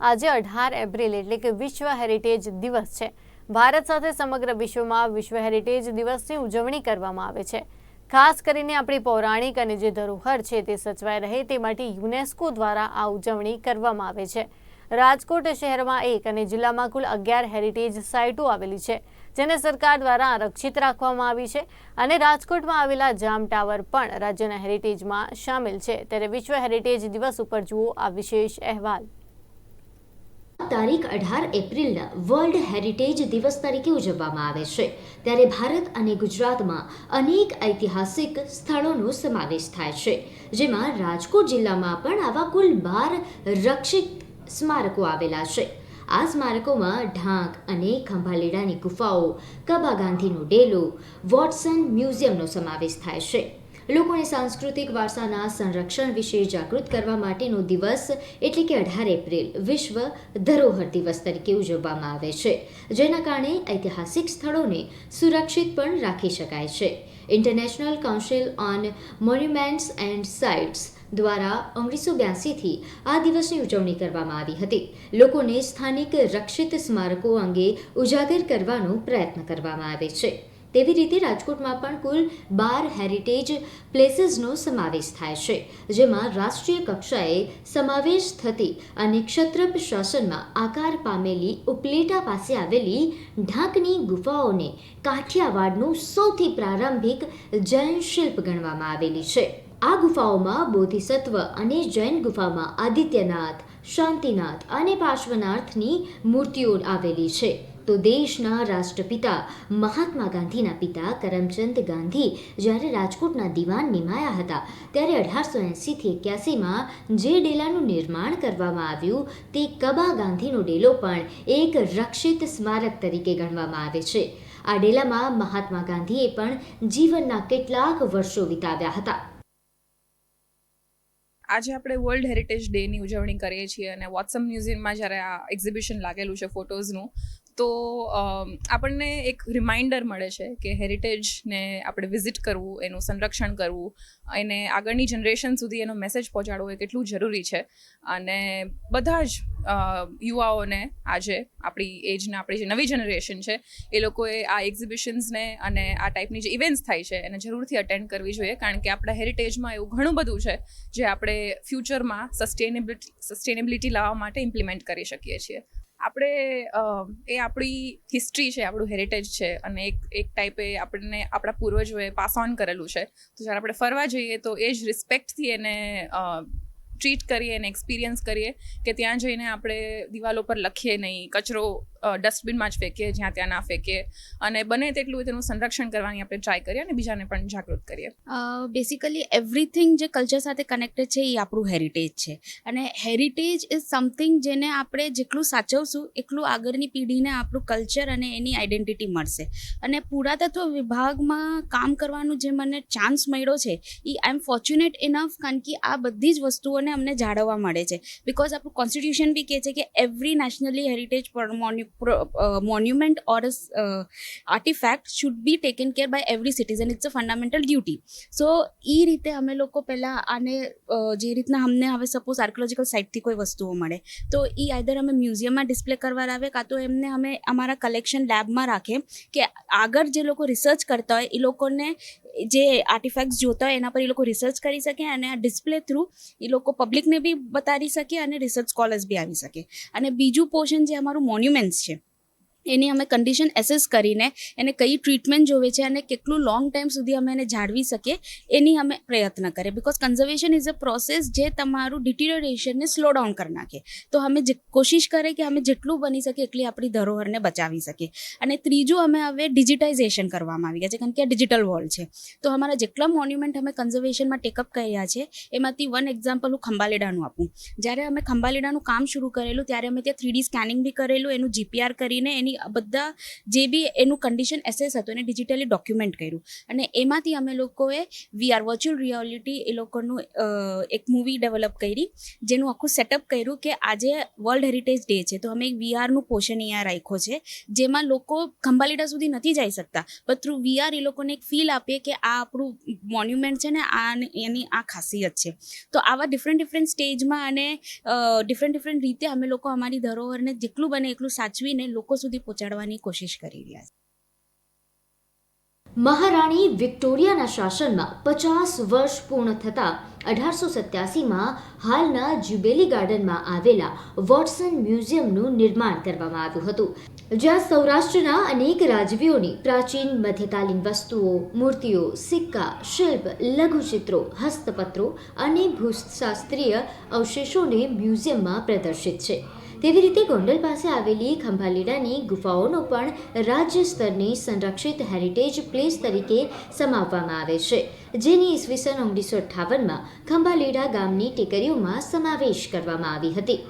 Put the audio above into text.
આજે અઢાર એપ્રિલ એટલે કે વિશ્વ હેરિટેજ દિવસ છે. ભારત સાથે સમગ્ર વિશ્વમાં વિશ્વ હેરિટેજ દિવસની ઉજવણી કરવામાં આવે છે. ખાસ કરીને આપણી પૌરાણિક અને જે ધરોહર છે તે સચવાઈ રહે તે માટે યુનેસ્કો દ્વારા આ ઉજવણી કરવામાં આવે છે. રાજકોટ શહેરમાં એક અને જિલ્લામાં કુલ અગિયાર હેરિટેજ સાઇટો આવેલી છે, જેને સરકાર દ્વારા આરક્ષિત રાખવામાં આવી છે અને રાજકોટમાં આવેલા જામ ટાવર પણ રાજ્યના હેરિટેજમાં સામેલ છે. ત્યારે વિશ્વ હેરિટેજ દિવસ ઉપર જુઓ આ વિશેષ અહેવાલ. તારીખ અઢાર એપ્રિલના વર્લ્ડ હેરિટેજ દિવસ તરીકે ઉજવવામાં આવે છે. ત્યારે ભારત અને ગુજરાતમાં અનેક ઐતિહાસિક સ્થળોનો સમાવેશ થાય છે. જેમાં રાજકોટ જિલ્લામાં પણ આવા કુલ બાર રક્ષિત સ્મારકો આવેલા છે. આ સ્મારકોમાં ઢાંક અને ખંભાલીડાની ગુફાઓ, કબા ગાંધીનો ડેલો, વોટસન મ્યુઝિયમનો સમાવેશ થાય છે. લોકોને સાંસ્કૃતિક વારસાના સંરક્ષણ વિશે જાગૃત કરવા માટેનો દિવસ એટલે કે અઢાર એપ્રિલ, વિશ્વ ધરોહર દિવસ તરીકે ઉજવવામાં આવે છે. જેના કારણે ઐતિહાસિક સ્થળોને સુરક્ષિત પણ રાખી શકાય છે. International council on monuments and sites દ્વારા ઓગણીસો બ્યાસીથી આ દિવસની ઉજવણી કરવામાં આવી હતી. લોકોને સ્થાનિક રક્ષિત સ્મારકો અંગે ઉજાગર કરવાનો પ્રયત્ન કરવામાં આવે છે. તેવી રીતે રાજકોટમાં પણ કુલ બાર હેરિટેજ પ્લેસીસનો સમાવેશ થાય છે, જેમાં રાષ્ટ્રીય કક્ષાએ સમાવેશ થતી અને ક્ષત્રપ શાસનમાં આકાર પામેલી ઉપલેટા પાસે આવેલી ઢાંકની ગુફાઓને કાઠિયાવાડનું સૌથી પ્રારંભિક જૈન શિલ્પ ગણવામાં આવેલી છે. આ ગુફાઓમાં બોધિસત્વ અને જૈન ગુફામાં આદિત્યનાથ, શાંતિનાથ અને પાર્શ્વનાથની મૂર્તિઓ આવેલી છે. તો દેશના રાષ્ટ્રપિતા મહાત્મા ગાંધીના પિતા કરમચંદ ગાંધી જ્યારે રાજકોટના દિવાન નિમાયા હતા, ત્યારે અઢારસો એંસીથી એક્યાસીમાં જે ડેલાનું નિર્માણ કરવામાં આવ્યું, તે કબા ગાંધીનો ડેલો પણ એક રક્ષિત સ્મારક તરીકે ગણવામાં આવે છે. આ ડેલામાં મહાત્મા ગાંધીએ પણ જીવનના કેટલાક વર્ષો વિતાવ્યા હતા. આજે આપણે વર્લ્ડ હેરિટેજ ડેની ઉજવણી કરીએ છીએ અને વોટ્સઅપ મ્યુઝિયમમાં જ્યારે આ એક્ઝિબિશન લાગેલું છે ફોટોઝનું તો આપણને એક રિમાઇન્ડર મળે છે કે હેરિટેજને આપણે વિઝિટ કરવું, એનું સંરક્ષણ કરવું, એને આગળની જનરેશન સુધી એનો મેસેજ પહોંચાડવો એ કેટલું જરૂરી છે. અને બધા જ યુવાઓને આજે આપણી એજના આપણી જે નવી જનરેશન છે, એ લોકોએ આ એક્ઝિબિશન્સને અને આ ટાઈપની જે ઇવેન્ટ્સ થાય છે, એને જરૂરથી અટેન્ડ કરવી જોઈએ. કારણ કે આપણા હેરિટેજમાં એવું ઘણું બધું છે, જે આપણે ફ્યુચરમાં સસ્ટેનેબિલિટી સસ્ટેનેબિલિટી લાવવા માટે ઇમ્પ્લિમેન્ટ કરી શકીએ છીએ. આપણે એ આપણી હિસ્ટ્રી છે, આપણું હેરિટેજ છે અને એક એક ટાઈપે આપણને આપણા પૂર્વજોએ પાસ ઓન કરેલું છે. તો જ્યારે આપણે ફરવા જઈએ તો એ જ રિસ્પેક્ટથી એને ટ્રીટ કરીએ અને એક્સપિરિયન્સ કરીએ કે ત્યાં જઈને આપણે દિવાલો પર લખીએ નહીં, કચરો ડસ્ટબિનમાં જ ફેંકીએ, જ્યાં ત્યાં ના ફેંકીએ. અને બને તેટલું તેનું સંરક્ષણ કરવાની આપણે ટ્રાય કરીએ અને બીજાને પણ જાગૃત કરીએ. બેસિકલી એવરીથિંગ જે કલ્ચર સાથે કનેક્ટેડ છે એ આપણું હેરિટેજ છે. અને હેરિટેજ ઇઝ સમથિંગ જેને આપણે જેટલું સાચવશું, એટલું આગળની પેઢીને આપણું કલ્ચર અને એની આઈડેન્ટિટી મળશે. અને પુરાતત્વ વિભાગમાં કામ કરવાનું જે મને ચાન્સ મળ્યો છે, એ આઈ એમ ફોર્ચ્યુનેટ ઇનફ કારણ કે આ બધી જ વસ્તુઓને અમને જાળવવા મળે છે. બિકોઝ આપણું કોન્સ્ટિટ્યુશન બી કહે છે કે every nationally heritage monument or artifact should be taken care by every citizen it's a fundamental duty so એ રીતે અમે લોકો પહેલાં આને જે રીતના અમને હવે સપોઝ આર્કોલોજીકલ સાઇટથી કોઈ વસ્તુઓ મળે, તો એ આઈધર અમે મ્યુઝિયમમાં ડિસ્પ્લે કરવા આવે કાં તો એમને અમે અમારા કલેક્શન લેબમાં રાખે કે આગળ જે લોકો રિસર્ચ કરતા હોય એ લોકોને જે આર્ટિફેક્ટ્સ જોતા હોય એના પર એ લોકો રિસર્ચ કરી શકે અને આ ડિસ્પ્લે થ્રુ એ લોકો પબ્લિકને બી બતાવી શકે અને રિસર્ચ સ્કોલર્સ બી આવી શકે. અને બીજું પોર્શન જે અમારું મોન્યુમેન્ટ્સ છે એની અમે કન્ડિશન એસેસ કરીને એને કઈ ટ્રીટમેન્ટ જોવે છે અને કેટલું લોંગ ટાઈમ સુધી અમે એને જાળવી શકીએ, એની અમે પ્રયત્ન કરીએ. Because conservation is a process જે તમારું ડિટિરિયરેશનને સ્લો ડાઉન કરી નાખે. તો અમે જે કોશિશ કરે કે અમે જેટલું બની શકે એટલી આપણી ધરોહરને બચાવી શકીએ. અને ત્રીજું અમે હવે ડિજિટાઇઝેશન કરવામાં આવી ગયા છે. કારણ કે આ ડિજિટલ વર્લ્ડ છે. તો અમારા જેટલા મોન્યુમેન્ટ અમે કન્ઝર્વેશનમાં ટેકઅપ કર્યા છે, એમાંથી વન એક્ઝામ્પલ હું ખંભાલેડાનું આપું. જ્યારે અમે ખંભાલેડાનું કામ શરૂ કરેલું, ત્યારે અમે ત્યાં થ્રીડી સ્કેનિંગ બી કરેલું, એનું જીપીઆર કરીને એની બધા જે બી એનું કન્ડિશન એસેસ હતું, એને ડિજિટલી ડોક્યુમેન્ટ કર્યું. અને એમાંથી અમે લોકોએ વીઆર વર્ચ્યુઅલ રિયાલિટી એ લોકોનું એક મૂવી ડેવલપ કરી, જેનું આખું સેટઅપ કર્યું કે આજે વર્લ્ડ હેરિટેજ ડે છે. તો અમે એક વીઆરનું પોર્શન અહીંયા રાખ્યો છે, જેમાં લોકો ખંભાલીડા સુધી નથી જઈ શકતા. પણ થ્રુ વીઆર એ લોકોને એક ફીલ આપીએ કે આ આપણું મોન્યુમેન્ટ છે ને, આ એની આ ખાસિયત છે. તો આવા ડિફરન્ટ ડિફરન્ટ સ્ટેજમાં અને ડિફરન્ટ ડિફરન્ટ રીતે અમે લોકો અમારી ધરોહરને જેટલું બને એટલું સાચવીને લોકો સુધી પહોંચાડવાની કોશિશ કરી રહ્યા છે. મહારાણી વિક્ટોરિયાના શાસનમાં પચાસ વર્ષ પૂર્ણ થતાં અઢારસો સત્યાસીમાં હાલના જ્યુબેલી ગાર્ડનમાં આવેલા વોટસન મ્યુઝિયમનું નિર્માણ કરવામાં આવ્યું હતું, જ્યાં સૌરાષ્ટ્રના અનેક રાજવીઓની પ્રાચીન મધ્યકાલીન વસ્તુઓ, મૂર્તિઓ, સિક્કા, શિલ્પ, લઘુચિત્રો, હસ્તપત્રો અને ભૂશાસ્ત્રીય અવશેષોને મ્યુઝિયમમાં પ્રદર્શિત છે. તેવી રીતે ગોંડલ પાસે આવેલી ખંભાલીડાની ગુફાઓનો પણ રાજ્ય સ્તરની સંરક્ષિત હેરિટેજ પ્લેસ તરીકે સમાવવામાં આવે છે, જેની ઈસવીસન ઓગણીસો અઠ્ઠાવનમાં ખંભાલીડા ગામની ટેકરીઓમાં સમાવેશ કરવામાં આવી હતી.